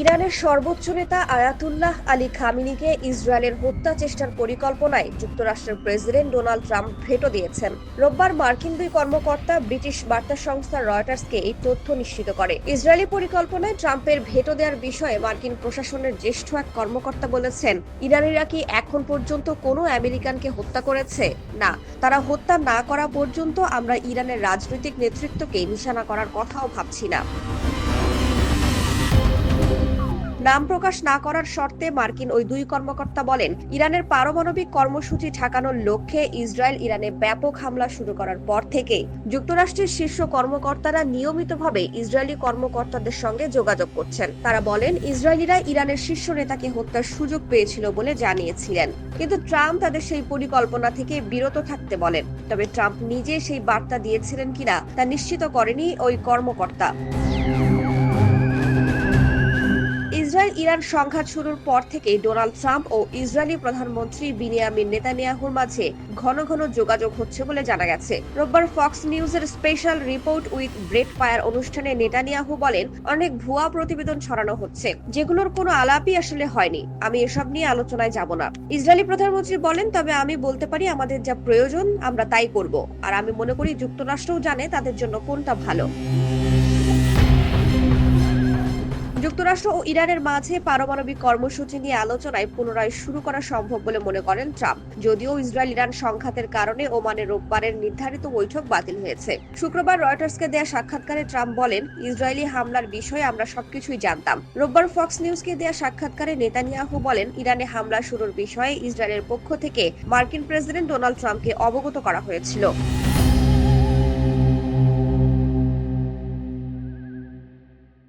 ইরানের সর্বোচ্চ নেতা আয়াতুল্লাহ আলী খামিনিকে ইসরায়েলের হত্যা চেষ্টার পরিকল্পনায় যুক্তরাষ্ট্রের প্রেসিডেন্ট ডোনাল্ড ট্রাম্প ভেটো দিয়েছেন। রোববার মার্কিন দুই কর্মকর্তা ব্রিটিশ বার্তা সংস্থা রয়টার্সকে এই তথ্য নিশ্চিত করে। ইসরায়েলি পরিকল্পনায় ট্রাম্পের ভেটো দেওয়ার বিষয়ে মার্কিন প্রশাসনের জ্যেষ্ঠ এক কর্মকর্তা বলেছেন ইরানিরা কি এখন পর্যন্ত কোনো আমেরিকানকে হত্যা করেছে? না, তারা হত্যা না করা পর্যন্ত আমরা ইরানের রাজনৈতিক নেতৃত্বকে নিশানা করার কথাও ভাবছি না। নাম প্রকাশ না করার শর্তে মার্কিন ওই দুই কর্মকর্তা বলেন, ইরানের পারমাণবিক কর্মসূচি ঠেকানোর লক্ষ্যে ইসরায়েল ইরানে ব্যাপক হামলা শুরু করার পর থেকে। যুক্তরাষ্ট্রের শীর্ষ কর্মকর্তারা নিয়মিতভাবে ইসরায়েলি কর্মকর্তাদের সঙ্গে যোগাযোগ করছেন। তারা বলেন, ইসরায়েলিরা ইরানের শীর্ষ নেতাকে হত্যার সুযোগ পেয়েছিল বলে জানিয়েছিলেন। কিন্তু ট্রাম্প তাদের সেই পরিকল্পনা থেকে বিরত থাকতে বলেন। তবে ট্রাম্প নিজে সেই বার্তা দিয়েছিলেন কিনা তা নিশ্চিত করেনি ওই কর্মকর্তা। ইরান সংঘাত শুরুর পর থেকে ডোনাল্ড ট্রাম্প ও ইসরায়েলি প্রধানমন্ত্রী বিনিয়ামিন নেতানিয়াহুর মাঝে ঘন ঘন যোগাযোগ হচ্ছে বলে জানা গেছে। রোববার ফক্স নিউজের special report with Bret Baier অনুষ্ঠানে নেতানিয়াহু বলেন, অনেক ভুয়া প্রতিবেদন ছড়ানো হচ্ছে। যেগুলোর কোনো আলাপই আসলে হয়নি। আমি এসব নিয়ে আলোচনায় যাব না। ইসরায়েলি প্রধানমন্ত্রী বলেন, তবে আমি বলতে পারি, আমাদের যা প্রয়োজন, আমরা তাই করব। আর আমি মনে করি, যুক্তরাষ্ট্রও জানে তাদের জন্য কোনটা ভালো। যুক্তরাষ্ট্র ও ইরানের মাঝে পারমাণবিক কর্মসূচি নিয়ে আলোচনায় পুনরায় শুরু করা সম্ভব বলে মনে করেন ট্রাম্প। যদিও ইসরায়েল ইরান সংঘাতের কারণে ওমানে রোববারের নির্ধারিত বৈঠক বাতিল হয়েছে। শুক্রবার রয়টার্সকে দেয়া সাক্ষাৎকারে ট্রাম্প বলেন, ইসরায়েলি হামলার বিষয়ে আমরা সবকিছুই জানতাম। রোববার ফক্স নিউজকে দেয়া সাক্ষাৎকারে নেতানিয়াহু বলেন, ইরানে হামলা শুরুর বিষয়ে ইসরায়েলের পক্ষ থেকে মার্কিন প্রেসিডেন্ট ডোনাল্ড ট্রাম্পকে অবগত করা হয়েছিল।